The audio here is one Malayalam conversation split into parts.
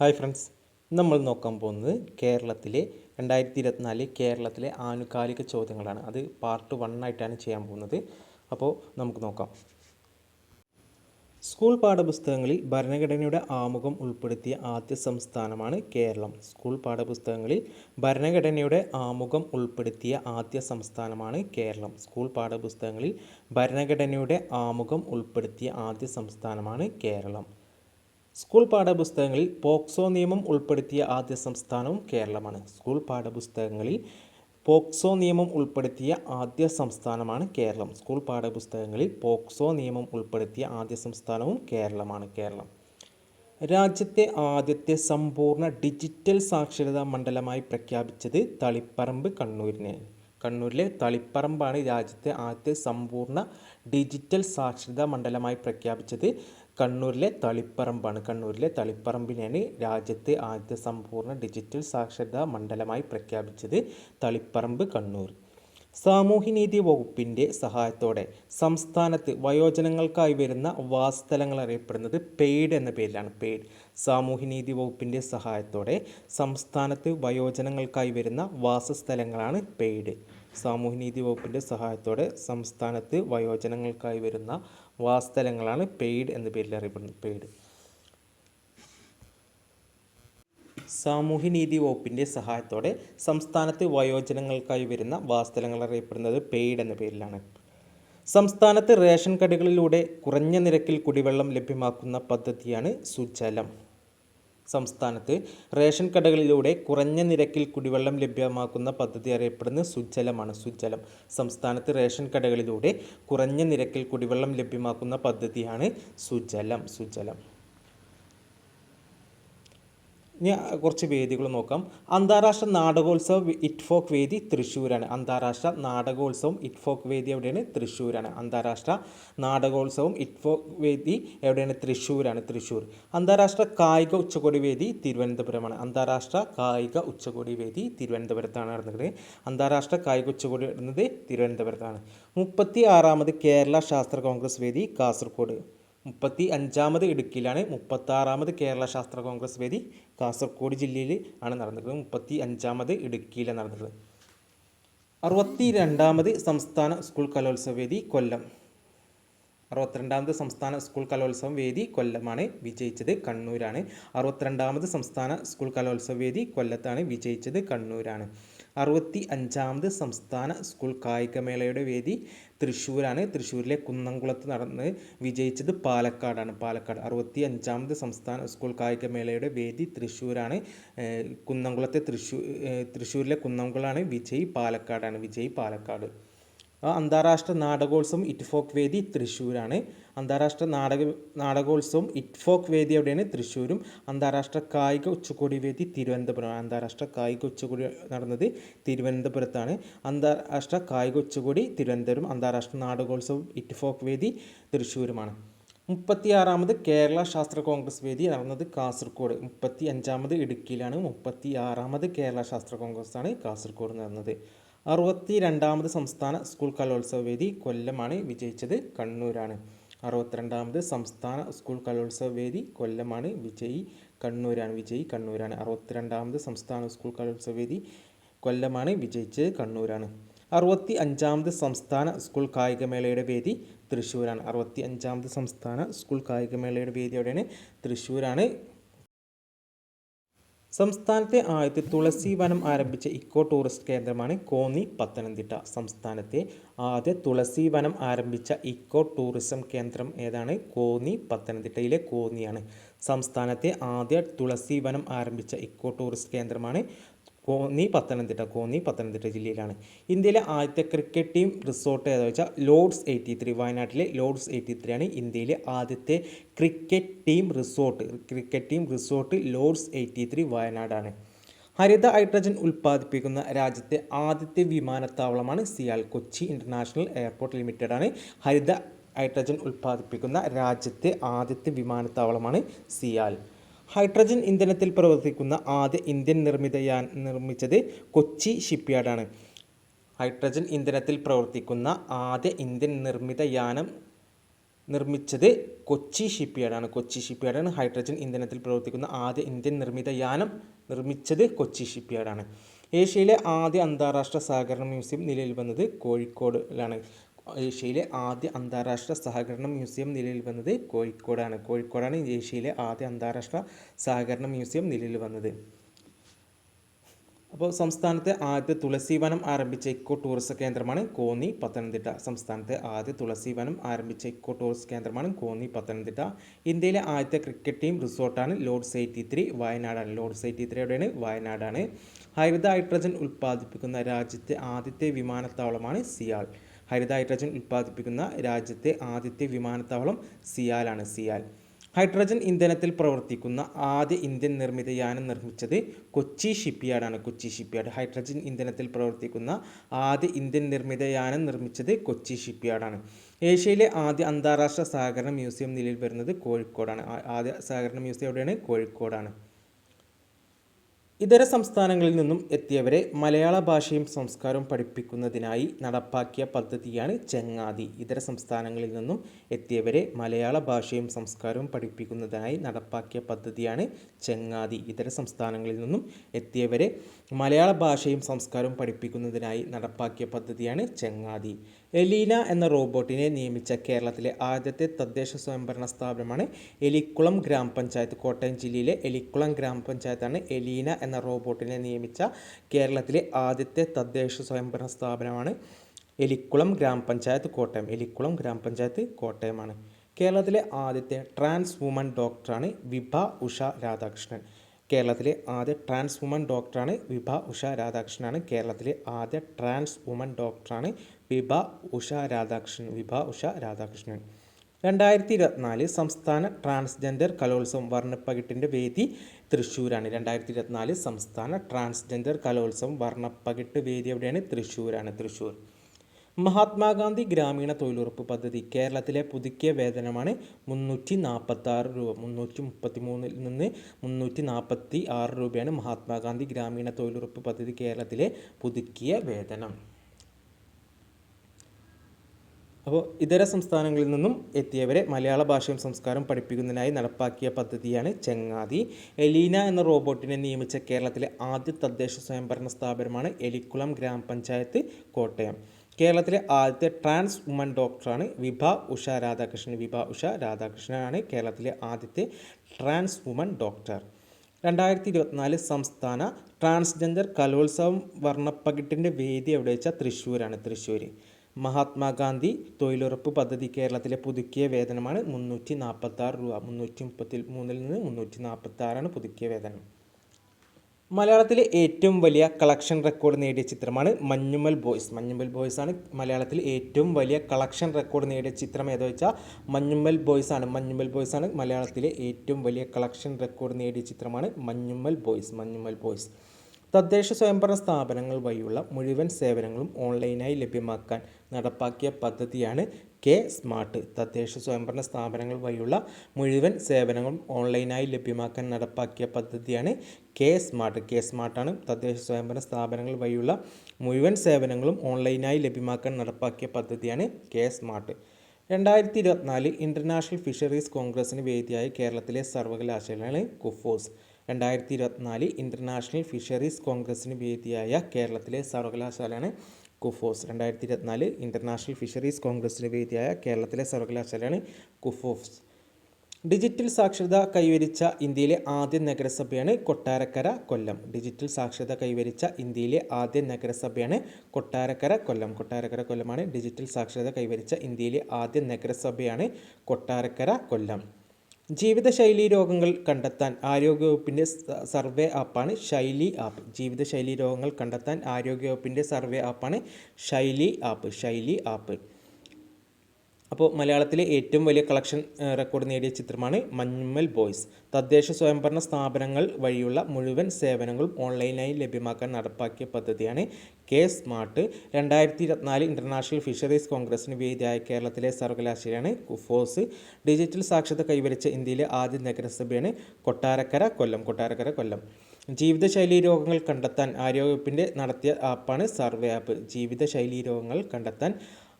ഹായ് ഫ്രണ്ട്സ് നമ്മൾ നോക്കാൻ പോകുന്നത് കേരളത്തിലെ രണ്ടായിരത്തി ഇരുപത്തിനാല് കേരളത്തിലെ ആനുകാലിക ചോദ്യങ്ങളാണ്. അത് പാർട്ട് വൺ ആയിട്ടാണ് ചെയ്യാൻ പോകുന്നത്. അപ്പോൾ നമുക്ക് നോക്കാം. സ്കൂൾ പാഠപുസ്തകങ്ങളിൽ ഭരണഘടനയുടെ ആമുഖം ഉൾപ്പെടുത്തിയ ആദ്യ സംസ്ഥാനമാണ് കേരളം. സ്കൂൾ പാഠപുസ്തകങ്ങളിൽ ഭരണഘടനയുടെ ആമുഖം ഉൾപ്പെടുത്തിയ ആദ്യ സംസ്ഥാനമാണ് കേരളം. സ്കൂൾ പാഠപുസ്തകങ്ങളിൽ ഭരണഘടനയുടെ ആമുഖം ഉൾപ്പെടുത്തിയ ആദ്യ സംസ്ഥാനമാണ് കേരളം. സ്കൂൾ പാഠപുസ്തകങ്ങളിൽ പോക്സോ നിയമം ഉൾപ്പെടുത്തിയ ആദ്യ സംസ്ഥാനവും കേരളമാണ്. സ്കൂൾ പാഠപുസ്തകങ്ങളിൽ പോക്സോ നിയമം ഉൾപ്പെടുത്തിയ ആദ്യ സംസ്ഥാനമാണ് കേരളം. സ്കൂൾ പാഠപുസ്തകങ്ങളിൽ പോക്സോ നിയമം ഉൾപ്പെടുത്തിയ ആദ്യ സംസ്ഥാനവും കേരളമാണ് കേരളം. രാജ്യത്തെ ആദ്യത്തെ സമ്പൂർണ ഡിജിറ്റൽ സാക്ഷരതാ മണ്ഡലമായി പ്രഖ്യാപിച്ചത് തളിപ്പറമ്പ് കണ്ണൂരിനെ. കണ്ണൂരിലെ തളിപ്പറമ്പാണ് രാജ്യത്തെ ആദ്യത്തെ സമ്പൂർണ ഡിജിറ്റൽ സാക്ഷരതാ മണ്ഡലമായി പ്രഖ്യാപിച്ചത് കണ്ണൂരിലെ തളിപ്പറമ്പാണ്. കണ്ണൂരിലെ തളിപ്പറമ്പിനെയാണ് രാജ്യത്തെ ആദ്യത്തെ സമ്പൂർണ ഡിജിറ്റൽ സാക്ഷരതാ മണ്ഡലമായി പ്രഖ്യാപിച്ചത് തളിപ്പറമ്പ് കണ്ണൂർ. സാമൂഹ്യനീതി വകുപ്പിന്റെ സഹായത്തോടെ സംസ്ഥാനത്ത് വയോജനങ്ങൾക്കായി വരുന്ന വാസസ്ഥലങ്ങൾ അറിയപ്പെടുന്നത് പെയ്ഡ് എന്ന പേരിലാണ്. പെയ്ഡ് സാമൂഹ്യനീതി വകുപ്പിന്റെ സഹായത്തോടെ സംസ്ഥാനത്ത് വയോജനങ്ങൾക്കായി വരുന്ന വാസസ്ഥലങ്ങളാണ് പെയ്ഡ്. സാമൂഹ്യനീതി വകുപ്പിന്റെ സഹായത്തോടെ സംസ്ഥാനത്ത് വയോജനങ്ങൾക്കായി വരുന്ന വാസസ്ഥലങ്ങളാണ് പെയ്ഡ് എന്ന പേരിൽ അറിയപ്പെടുന്നത്. പെയ്ഡ്. സാമൂഹ്യനീതി വകുപ്പിന്റെ സഹായത്തോടെ സംസ്ഥാനത്ത് വയോജനങ്ങൾക്കായി വരുന്ന വാസ്തലങ്ങൾ അറിയപ്പെടുന്നത് പെയ്ഡ് എന്ന പേരിലാണ്. സംസ്ഥാനത്ത് റേഷൻ കടകളിലൂടെ കുറഞ്ഞ നിരക്കിൽ കുടിവെള്ളം ലഭ്യമാക്കുന്ന പദ്ധതിയാണ് സുജലം. സംസ്ഥാനത്ത് റേഷൻ കടകളിലൂടെ കുറഞ്ഞ നിരക്കിൽ കുടിവെള്ളം ലഭ്യമാക്കുന്ന പദ്ധതി അറിയപ്പെടുന്നത് സുജലമാണ് സുജലം സംസ്ഥാനത്ത് റേഷൻ കടകളിലൂടെ കുറഞ്ഞ നിരക്കിൽ കുടിവെള്ളം ലഭ്യമാക്കുന്ന പദ്ധതിയാണ് സുജലം സുജലം ഇനി കുറച്ച് വേദികൾ നോക്കാം. അന്താരാഷ്ട്ര നാടകോത്സവം ഇറ്റ്ഫോക്ക് വേദി തൃശ്ശൂരാണ്. അന്താരാഷ്ട്ര നാടകോത്സവം ഇറ്റ്ഫോക്ക് വേദി എവിടെയാണ്? തൃശ്ശൂരാണ്. അന്താരാഷ്ട്ര നാടകോത്സവം ഇറ്റ്ഫോക്ക് വേദി എവിടെയാണ്? തൃശ്ശൂരാണ്. തൃശ്ശൂർ. അന്താരാഷ്ട്ര കായിക ഉച്ചകോടി വേദി തിരുവനന്തപുരമാണ്. അന്താരാഷ്ട്ര കായിക ഉച്ചകോടി വേദി തിരുവനന്തപുരത്താണ് നടന്നത്. അന്താരാഷ്ട്ര കായിക ഉച്ചകോടി നടന്നത് തിരുവനന്തപുരത്താണ്. മുപ്പത്തി ആറാമത് കേരള ശാസ്ത്ര കോൺഗ്രസ് വേദി കാസർഗോഡ്. മുപ്പത്തി അഞ്ചാമത് ഇടുക്കിയിലാണ് മുപ്പത്താറാമത് കേരള ശാസ്ത്ര കോൺഗ്രസ് വേദി കാസർഗോഡ് ജില്ലയിൽ ആണ് നടന്നിട്ടുള്ളത്. മുപ്പത്തി അഞ്ചാമത് ഇടുക്കിയിലാണ് നടന്നിട്ടുള്ളത്. അറുപത്തി രണ്ടാമത് സംസ്ഥാന സ്കൂൾ കലോത്സവ വേദി കൊല്ലം. അറുപത്തിരണ്ടാമത് സംസ്ഥാന സ്കൂൾ കലോത്സവം വേദി കൊല്ലമാണ് വിജയിച്ചത്. കണ്ണൂരാണ്. അറുപത്തിരണ്ടാമത് സംസ്ഥാന സ്കൂൾ കലോത്സവ വേദി കൊല്ലത്താണ് വിജയിച്ചത്. കണ്ണൂരാണ്. അറുപത്തി അഞ്ചാമത് സംസ്ഥാന സ്കൂൾ കായികമേളയുടെ വേദി തൃശ്ശൂരാണ്. തൃശ്ശൂരിലെ കുന്നംകുളത്ത് നടന്ന് വിജയിച്ചത് പാലക്കാടാണ്. പാലക്കാട് അറുപത്തി അഞ്ചാമത് സംസ്ഥാന സ്കൂൾ കായികമേളയുടെ വേദി തൃശ്ശൂരാണ്. കുന്നംകുളത്തെ തൃശ്ശൂർ തൃശ്ശൂരിലെ കുന്നംകുളമാണ് വിജയി പാലക്കാടാണ്. വിജയി പാലക്കാട്. അന്താരാഷ്ട്ര നാടകോത്സവം ഇറ്റ്ഫോക്ക് വേദി തൃശ്ശൂരാണ്. അന്താരാഷ്ട്ര നാടക നാടകോത്സവം ഇറ്റ്ഫോക്ക് വേദി എവിടെയാണ് തൃശ്ശൂരും. അന്താരാഷ്ട്ര കായിക ഉച്ചകോടി വേദി തിരുവനന്തപുരം അന്താരാഷ്ട്ര കായിക ഉച്ചകോടി നടന്നത് തിരുവനന്തപുരത്താണ്. അന്താരാഷ്ട്ര കായിക ഉച്ചകോടി തിരുവനന്തപുരം അന്താരാഷ്ട്ര നാടകോത്സവം ഇറ്റ്ഫോക്ക് വേദി തൃശ്ശൂരുമാണ്. മുപ്പത്തിയാറാമത് കേരള ശാസ്ത്ര കോൺഗ്രസ് വേദി നടന്നത് കാസർഗോഡ് മുപ്പത്തി അഞ്ചാമത് ഇടുക്കിയിലാണ്. മുപ്പത്തി ആറാമത് കേരള ശാസ്ത്ര കോൺഗ്രസ് ആണ് കാസർഗോഡ് നടന്നത്. അറുപത്തി രണ്ടാമത് സംസ്ഥാന സ്കൂൾ കലോത്സവ വേദി കൊല്ലമാണ് വിജയിച്ചത്. കണ്ണൂരാണ്. അറുപത്തിരണ്ടാമത് സംസ്ഥാന സ്കൂൾ കലോത്സവ വേദി കൊല്ലമാണ് വിജയി കണ്ണൂരാണ്. വിജയി കണ്ണൂരാണ്. അറുപത്തിരണ്ടാമത് സംസ്ഥാന സ്കൂൾ കലോത്സവ വേദി കൊല്ലമാണ് വിജയിച്ചത് കണ്ണൂരാണ്. അറുപത്തി അഞ്ചാമത് സംസ്ഥാന സ്കൂൾ കായികമേളയുടെ വേദി തൃശ്ശൂരാണ്. അറുപത്തി അഞ്ചാമത് സംസ്ഥാന സ്കൂൾ കായികമേളയുടെ വേദി എവിടെയാണ് തൃശ്ശൂരാണ് സംസ്ഥാനത്തെ ആദ്യത്തെ തുളസി വനം ആരംഭിച്ച ഇക്കോ ടൂറിസ്റ്റ് കേന്ദ്രമാണ് കോന്നി പത്തനംതിട്ട. സംസ്ഥാനത്തെ ആദ്യ തുളസി വനം ആരംഭിച്ച ഇക്കോ ടൂറിസം കേന്ദ്രം ഏതാണ്? കോന്നി പത്തനംതിട്ടയിലെ കോന്നിയാണ്. സംസ്ഥാനത്തെ ആദ്യ തുളസി വനം ആരംഭിച്ച ഇക്കോ ടൂറിസ്റ്റ് കേന്ദ്രമാണ് കോന്നി പത്തനംതിട്ട കോന്നി പത്തനംതിട്ട ജില്ലയിലാണ്. ഇന്ത്യയിലെ ആദ്യത്തെ ക്രിക്കറ്റ് ടീം റിസോർട്ട് ഏതാ വെച്ചാൽ ലോർഡ്സ് എയ്റ്റി ത്രീ വയനാട്ടിലെ ലോർഡ്സ് എയ്റ്റി ത്രീ ആണ് ഇന്ത്യയിലെ ആദ്യത്തെ cricket team resort cricket team resort Lord's eighty three വയനാടാണ്. ഹരിത ഹൈഡ്രജൻ ഉൽപ്പാദിപ്പിക്കുന്ന രാജ്യത്തെ ആദ്യത്തെ വിമാനത്താവളമാണ് CIAL Kochi international airport limited ആണ് ഹരിത ഹൈഡ്രജൻ ഉൽപ്പാദിപ്പിക്കുന്ന രാജ്യത്തെ ആദ്യത്തെ വിമാനത്താവളമാണ് സിയാൽ. ഹൈഡ്രജൻ ഇന്ധനത്തിൽ പ്രവർത്തിക്കുന്ന ആദ്യ ഇന്ത്യൻ നിർമ്മിത യാൻ നിർമ്മിച്ചത് കൊച്ചി ഷിപ്പ്യാർഡാണ്. ഹൈഡ്രജൻ ഇന്ധനത്തിൽ പ്രവർത്തിക്കുന്ന ആദ്യ ഇന്ത്യൻ നിർമ്മിത യാനം നിർമ്മിച്ചത് കൊച്ചി ഷിപ്പ്യാർഡാണ്. കൊച്ചി ഷിപ്പ്യാർഡാണ് ഹൈഡ്രജൻ ഇന്ധനത്തിൽ പ്രവർത്തിക്കുന്ന ആദ്യ ഇന്ത്യൻ നിർമ്മിത യാനം നിർമ്മിച്ചത് കൊച്ചി ഷിപ്പ്യാർഡാണ്. ഏഷ്യയിലെ ആദ്യ അന്താരാഷ്ട്ര സഹകരണ മ്യൂസിയം നിലയിൽ വന്നത് കോഴിക്കോടിലാണ്. ഏഷ്യയിലെ ആദ്യ അന്താരാഷ്ട്ര സഹകരണ മ്യൂസിയം നിലവിൽ വന്നത് കോഴിക്കോടാണ്. കോഴിക്കോടാണ് ഏഷ്യയിലെ ആദ്യ അന്താരാഷ്ട്ര സഹകരണ മ്യൂസിയം നിലവിൽ വന്നത്. അപ്പോൾ സംസ്ഥാനത്തെ ആദ്യ തുളസി വനം ആരംഭിച്ച ഇക്കോ ടൂറിസം കേന്ദ്രമാണ് കോന്നി പത്തനംതിട്ട. സംസ്ഥാനത്തെ ആദ്യ തുളസി വനം ആരംഭിച്ച ഇക്കോ ടൂറിസം കേന്ദ്രമാണ് കോന്നി പത്തനംതിട്ട. ഇന്ത്യയിലെ ആദ്യത്തെ ക്രിക്കറ്റ് ടീം റിസോർട്ടാണ് ലോഡ്സ് എയ്റ്റി ത്രീ വയനാടാണ്. ലോഡ്സ് എയ്റ്റി ത്രീ എവിടെയാണ് വയനാടാണ്. ഹരിത ഹൈഡ്രജൻ ഉൽപ്പാദിപ്പിക്കുന്ന രാജ്യത്തെ ആദ്യത്തെ വിമാനത്താവളമാണ് സിയാൽ ഹരിത ഹൈഡ്രജൻ ഉൽപ്പാദിപ്പിക്കുന്ന രാജ്യത്തെ ആദ്യത്തെ വിമാനത്താവളം സിയാലാണ്. സിയാൽ. ഹൈഡ്രജൻ ഇന്ധനത്തിൽ പ്രവർത്തിക്കുന്ന ആദ്യ ഇന്ത്യൻ നിർമ്മിത യാനം നിർമ്മിച്ചത് കൊച്ചി ഷിപ്പ്യാർഡാണ്. കൊച്ചി ഷിപ്പ്യാർഡ്. ഹൈഡ്രജൻ ഇന്ധനത്തിൽ പ്രവർത്തിക്കുന്ന ആദ്യ ഇന്ത്യൻ നിർമ്മിത യാനം നിർമ്മിച്ചത് കൊച്ചി ഷിപ്പ്യാർഡാണ്. ഏഷ്യയിലെ ആദ്യ അന്താരാഷ്ട്ര സഹകരണ മ്യൂസിയം നിലയിൽ വരുന്നത് കോഴിക്കോടാണ്. ആദ്യ സഹകരണ മ്യൂസിയം എവിടെയാണ്? കോഴിക്കോടാണ്. ഇതര സംസ്ഥാനങ്ങളിൽ നിന്നും എത്തിയവരെ മലയാള ഭാഷയും സംസ്കാരവും പഠിപ്പിക്കുന്നതിനായി നടപ്പാക്കിയ പദ്ധതിയാണ് ചെങ്ങാതി. ഇതര സംസ്ഥാനങ്ങളിൽ നിന്നും എത്തിയവരെ മലയാള ഭാഷയും സംസ്കാരവും പഠിപ്പിക്കുന്നതിനായി നടപ്പാക്കിയ പദ്ധതിയാണ് ചെങ്ങാതി. ഇതര സംസ്ഥാനങ്ങളിൽ നിന്നും എത്തിയവരെ മലയാള ഭാഷയും സംസ്കാരവും പഠിപ്പിക്കുന്നതിനായി നടപ്പാക്കിയ പദ്ധതിയാണ് ചെങ്ങാതി. എലീന എന്ന റോബോട്ടിനെ നിയമിച്ച കേരളത്തിലെ ആദ്യത്തെ തദ്ദേശ സ്വയംഭരണ സ്ഥാപനമാണ് എലിക്കുളം ഗ്രാമപഞ്ചായത്ത്. കോട്ടയം ജില്ലയിലെ എലിക്കുളം ഗ്രാമപഞ്ചായത്താണ് എലീന എന്ന റോബോട്ടിനെ നിയമിച്ച കേരളത്തിലെ ആദ്യത്തെ തദ്ദേശ സ്വയംഭരണ സ്ഥാപനമാണ് എലിക്കുളം ഗ്രാമപഞ്ചായത്ത് കോട്ടയം. എലിക്കുളം ഗ്രാമപഞ്ചായത്ത് കോട്ടയമാണ്. കേരളത്തിലെ ആദ്യത്തെ ട്രാൻസ് വുമൺ ഡോക്ടറാണ് വിഭ ഉഷ രാധാകൃഷ്ണൻ. കേരളത്തിലെ ആദ്യ ട്രാൻസ് വുമൺ ഡോക്ടറാണ് വിഭ ഉഷ രാധാകൃഷ്ണനാണ്. കേരളത്തിലെ ആദ്യ ട്രാൻസ് വുമൺ ഡോക്ടറാണ് വിഭ ഉഷ രാധാകൃഷ്ണൻ വിഭ ഉഷ രാധാകൃഷ്ണൻ. രണ്ടായിരത്തി ഇരുപത്തിനാല് സംസ്ഥാന ട്രാൻസ്ജെൻഡർ കലോത്സവം വർണപ്പകിട്ടിന്റെ വേദി തൃശ്ശൂരാണ്. രണ്ടായിരത്തി ഇരുപത്തിനാല് സംസ്ഥാന ട്രാൻസ്ജെൻഡർ കലോത്സവം വർണപ്പകിട്ട് വേദി എവിടെയാണ്? തൃശ്ശൂരാണ് തൃശ്ശൂർ. മഹാത്മാഗാന്ധി ഗ്രാമീണ തൊഴിലുറപ്പ് പദ്ധതി കേരളത്തിലെ പുതുക്കിയ വേതനമാണ് മുന്നൂറ്റി നാൽപ്പത്തി ആറ് രൂപ. മുന്നൂറ്റി മുപ്പത്തി മൂന്നിൽ നിന്ന് മുന്നൂറ്റി നാൽപ്പത്തി ആറ് രൂപയാണ് മഹാത്മാഗാന്ധി ഗ്രാമീണ തൊഴിലുറപ്പ് പദ്ധതി കേരളത്തിലെ പുതുക്കിയ വേതനം. അപ്പോൾ ഇതര സംസ്ഥാനങ്ങളിൽ നിന്നും എത്തിയവരെ മലയാള ഭാഷയും സംസ്കാരം പഠിപ്പിക്കുന്നതിനായി നടപ്പാക്കിയ പദ്ധതിയാണ് ചെങ്ങാതി. എലീന എന്ന റോബോട്ടിനെ നിയമിച്ച കേരളത്തിലെ ആദ്യ തദ്ദേശ സ്വയംഭരണ സ്ഥാപനമാണ് എലിക്കുളം ഗ്രാമപഞ്ചായത്ത് കോട്ടയം. കേരളത്തിലെ ആദ്യത്തെ ട്രാൻസ് വുമൺ ഡോക്ടറാണ് വിഭ ഉഷ രാധാകൃഷ്ണൻ. വിഭ ഉഷ രാധാകൃഷ്ണനാണ് കേരളത്തിലെ ആദ്യത്തെ ട്രാൻസ് വുമൺ ഡോക്ടർ. രണ്ടായിരത്തി ഇരുപത്തിനാല് സംസ്ഥാന ട്രാൻസ്ജെൻഡർ കലോത്സവം വർണപ്പകിട്ടിന്റെ വേദി എവിടെ വെച്ചാൽ തൃശ്ശൂരാണ്. തൃശ്ശൂർ മഹാത്മാഗാന്ധി തൊഴിലുറപ്പ് പദ്ധതി കേരളത്തിലെ പുതുക്കിയ വേതനമാണ് മുന്നൂറ്റി നാൽപ്പത്തി ആറ് രൂപ. മുന്നൂറ്റി മുപ്പത്തി മൂന്നിൽ നിന്ന് മുന്നൂറ്റി നാൽപ്പത്തി ആറാണ് പുതുക്കിയ വേതനം. മലയാളത്തിലെ ഏറ്റവും വലിയ കളക്ഷൻ റെക്കോർഡ് നേടിയ ചിത്രമാണ് മഞ്ഞുമൽ ബോയ്സ്. മഞ്ഞുമൽ ബോയ്സ് ആണ് മലയാളത്തിൽ ഏറ്റവും വലിയ കളക്ഷൻ റെക്കോർഡ് നേടിയ ചിത്രം. ഏതോ വെച്ചാൽ മഞ്ഞുമൽ ബോയ്സ് ആണ്. മഞ്ഞുമൽ ബോയ്സ് ആണ് മലയാളത്തിലെ ഏറ്റവും വലിയ കളക്ഷൻ റെക്കോർഡ് നേടിയ ചിത്രമാണ് മഞ്ഞുമൽ ബോയ്സ്. മഞ്ഞുമൽ ബോയ്സ്. തദ്ദേശ സ്വയംഭരണ സ്ഥാപനങ്ങൾ വഴിയുള്ള മുഴുവൻ സേവനങ്ങളും ഓൺലൈനായി ലഭ്യമാക്കാൻ നടപ്പാക്കിയ പദ്ധതിയാണ് കെ സ്മാർട്ട്. തദ്ദേശ സ്വയംഭരണ സ്ഥാപനങ്ങൾ വഴിയുള്ള മുഴുവൻ സേവനങ്ങളും ഓൺലൈനായി ലഭ്യമാക്കാൻ നടപ്പാക്കിയ പദ്ധതിയാണ് കെ സ്മാർട്ട്. കെ സ്മാർട്ടാണ് തദ്ദേശ സ്വയംഭരണ സ്ഥാപനങ്ങൾ വഴിയുള്ള മുഴുവൻ സേവനങ്ങളും ഓൺലൈനായി ലഭ്യമാക്കാൻ നടപ്പാക്കിയ പദ്ധതിയാണ് കെ സ്മാർട്ട്. രണ്ടായിരത്തി ഇരുപത്തിനാല് ഇന്റർനാഷണൽ ഫിഷറീസ് കോൺഗ്രസിന് വേദിയായ കേരളത്തിലെ സർവകലാശാലയാണ് കുഫോസ്. രണ്ടായിരത്തി ഇരുപത്തിനാല് ഇന്റർനാഷണൽ ഫിഷറീസ് കോൺഗ്രസിന് വേദിയായ കേരളത്തിലെ സർവകലാശാലയാണ് കുഫോസ്. രണ്ടായിരത്തി ഇരുപത്തിനാല് ഇന്റർനാഷണൽ ഫിഷറീസ് കോൺഗ്രസിന് വേദിയായ കേരളത്തിലെ സർവകലാശാലയാണ് കുഫോസ്. ഡിജിറ്റൽ സാക്ഷരത കൈവരിച്ച ഇന്ത്യയിലെ ആദ്യ നഗരസഭയാണ് കൊട്ടാരക്കര കൊല്ലം. ഡിജിറ്റൽ സാക്ഷരത കൈവരിച്ച ഇന്ത്യയിലെ ആദ്യ നഗരസഭയാണ് കൊട്ടാരക്കര കൊല്ലം. കൊട്ടാരക്കര കൊല്ലമാണ് ഡിജിറ്റൽ സാക്ഷരത കൈവരിച്ച ഇന്ത്യയിലെ ആദ്യ നഗരസഭയാണ് കൊട്ടാരക്കര കൊല്ലം. ജീവിതശൈലി രോഗങ്ങൾ കണ്ടെത്താൻ ആരോഗ്യവകുപ്പിന്റെ സർവേ ആപ്പാണ് ശൈലി ആപ്പ്. ജീവിതശൈലി രോഗങ്ങൾ കണ്ടെത്താൻ ആരോഗ്യവകുപ്പിന്റെ സർവേ ആപ്പാണ് ശൈലി ആപ്പ്. ശൈലി ആപ്പ്. അപ്പോൾ മലയാളത്തിലെ ഏറ്റവും വലിയ കളക്ഷൻ റെക്കോർഡ് നേടിയ ചിത്രമാണ് മഞ്ഞുമ്മൽ ബോയ്സ്. തദ്ദേശ സ്വയംഭരണ സ്ഥാപനങ്ങൾ വഴിയുള്ള മുഴുവൻ സേവനങ്ങളും ഓൺലൈനായി ലഭ്യമാക്കാൻ നടപ്പാക്കിയ പദ്ധതിയാണ് കെ സ്മാർട്ട്. രണ്ടായിരത്തി ഇരുപത്തിനാല് ഇന്റർനാഷണൽ ഫിഷറീസ് കോൺഗ്രസിന് വേദിയായ കേരളത്തിലെ സർവകലാശാലയാണ് കുഫോസ്. ഡിജിറ്റൽ സാക്ഷരത കൈവരിച്ച ഇന്ത്യയിലെ ആദ്യ നഗരസഭയാണ് കൊട്ടാരക്കര കൊല്ലം. കൊട്ടാരക്കര കൊല്ലം. ജീവിതശൈലി രോഗങ്ങൾ കണ്ടെത്താൻ ആരോഗ്യവകുപ്പിന്റെ നടത്തിയ ആപ്പാണ് സർവേ ആപ്പ്. ജീവിതശൈലി രോഗങ്ങൾ കണ്ടെത്താൻ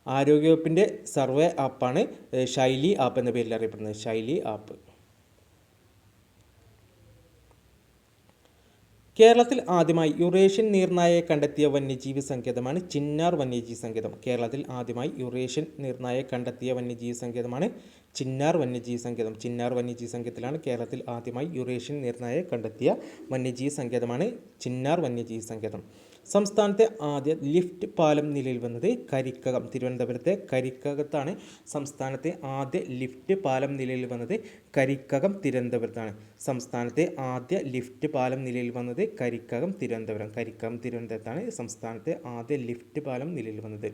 ആരോഗ്യവകുപ്പിന്റെ സർവേ ആപ്പാണ് ശൈലി ആപ്പ് എന്ന പേരിൽ അറിയപ്പെടുന്നത്. ശൈലി ആപ്പ്. കേരളത്തിൽ ആദ്യമായി യുറേഷ്യൻ നീർനായയെ കണ്ടെത്തിയ വന്യജീവി സങ്കേതമാണ് ചിന്നാർ വന്യജീവി സങ്കേതം. കേരളത്തിൽ ആദ്യമായി യുറേഷ്യൻ നീർനായയെ കണ്ടെത്തിയ വന്യജീവി സങ്കേതമാണ് ചിന്നാർ വന്യജീവി സങ്കേതം. ചിന്നാർ വന്യജീവി സങ്കേതത്തിലാണ് കേരളത്തിൽ ആദ്യമായി യുറേഷ്യൻ നീർനായയെ കണ്ടെത്തിയ വന്യജീവി സങ്കേതമാണ് ചിന്നാർ വന്യജീവി സങ്കേതം. സംസ്ഥാനത്തെ ആദ്യ ലിഫ്റ്റ് പാലം നിലയിൽ വന്നത് കരിക്കകം. തിരുവനന്തപുരത്തെ കരിക്കകത്താണ് സംസ്ഥാനത്തെ ആദ്യ ലിഫ്റ്റ് പാലം നിലയിൽ വന്നത് കരിക്കകം തിരുവനന്തപുരത്താണ്. സംസ്ഥാനത്തെ ആദ്യ ലിഫ്റ്റ് പാലം നിലയിൽ വന്നത് കരിക്കകം തിരുവനന്തപുരം. കരിക്കകം തിരുവനന്തപുരത്താണ് സംസ്ഥാനത്തെ ആദ്യ ലിഫ്റ്റ് പാലം നിലയിൽ വന്നത്.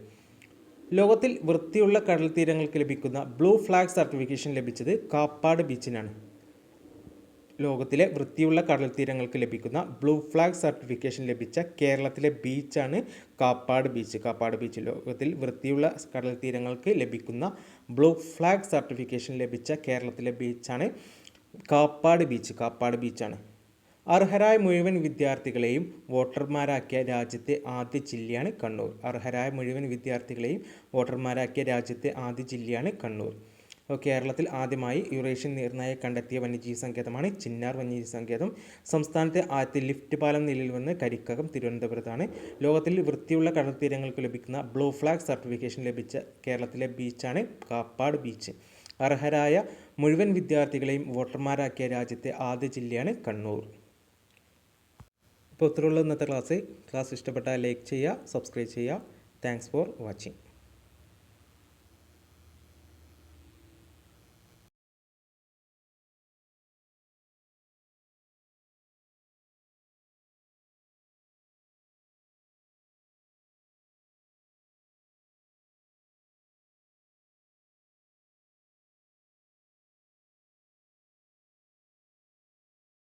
ലോകത്തിൽ വൃത്തിയുള്ള കടൽ തീരങ്ങൾക്ക് ലഭിക്കുന്ന ബ്ലൂ ഫ്ലാഗ് സർട്ടിഫിക്കേഷൻ ലഭിച്ചത് കാപ്പാട് ബീച്ചിനാണ്. ലോകത്തിലെ വൃത്തിയുള്ള കടൽ തീരങ്ങൾക്ക് ലഭിക്കുന്ന ബ്ലൂ ഫ്ലാഗ് സർട്ടിഫിക്കേഷൻ ലഭിച്ച കേരളത്തിലെ ബീച്ചാണ് കാപ്പാട് ബീച്ച്. കാപ്പാട് ബീച്ച് ലോകത്തിൽ വൃത്തിയുള്ള കടൽ തീരങ്ങൾക്ക് ലഭിക്കുന്ന ബ്ലൂ ഫ്ലാഗ് സർട്ടിഫിക്കേഷൻ ലഭിച്ച കേരളത്തിലെ ബീച്ചാണ് കാപ്പാട് ബീച്ച്. കാപ്പാട് ബീച്ചാണ്. അർഹരായ മുഴുവൻ വിദ്യാർത്ഥികളെയും വോട്ടർമാരാക്കിയ രാജ്യത്തെ ആദ്യ ജില്ലയാണ് കണ്ണൂർ. അർഹരായ മുഴുവൻ വിദ്യാർത്ഥികളെയും വോട്ടർമാരാക്കിയ രാജ്യത്തെ ആദ്യ ജില്ലയാണ് കണ്ണൂർ. കേരളത്തിൽ ആദ്യമായി യുറേഷ്യൻ നീർനായെ കണ്ടെത്തിയ വന്യജീവി സങ്കേതമാണ് ചിന്നാർ വന്യജീവി സങ്കേതം. സംസ്ഥാനത്തെ ആദ്യത്തെ ലിഫ്റ്റ് പാലം നിലയിൽ വന്ന് കരിക്കകം തിരുവനന്തപുരത്താണ്. ലോകത്തിൽ വൃത്തിയുള്ള കടൽത്തീരങ്ങൾക്ക് ലഭിക്കുന്ന ബ്ലൂ ഫ്ലാഗ് സർട്ടിഫിക്കേഷൻ ലഭിച്ച കേരളത്തിലെ ബീച്ചാണ് കാപ്പാട് ബീച്ച്. അർഹരായ മുഴുവൻ വിദ്യാർത്ഥികളെയും വോട്ടർമാരാക്കിയ രാജ്യത്തെ ആദ്യ ജില്ലയാണ് കണ്ണൂർ. ഇപ്പോൾ ഇത്രയുള്ള ഇന്നത്തെ ക്ലാസ്. ക്ലാസ് ഇഷ്ടപ്പെട്ടാൽ ലൈക്ക് ചെയ്യുക സബ്സ്ക്രൈബ് ചെയ്യുക. Thanks for watching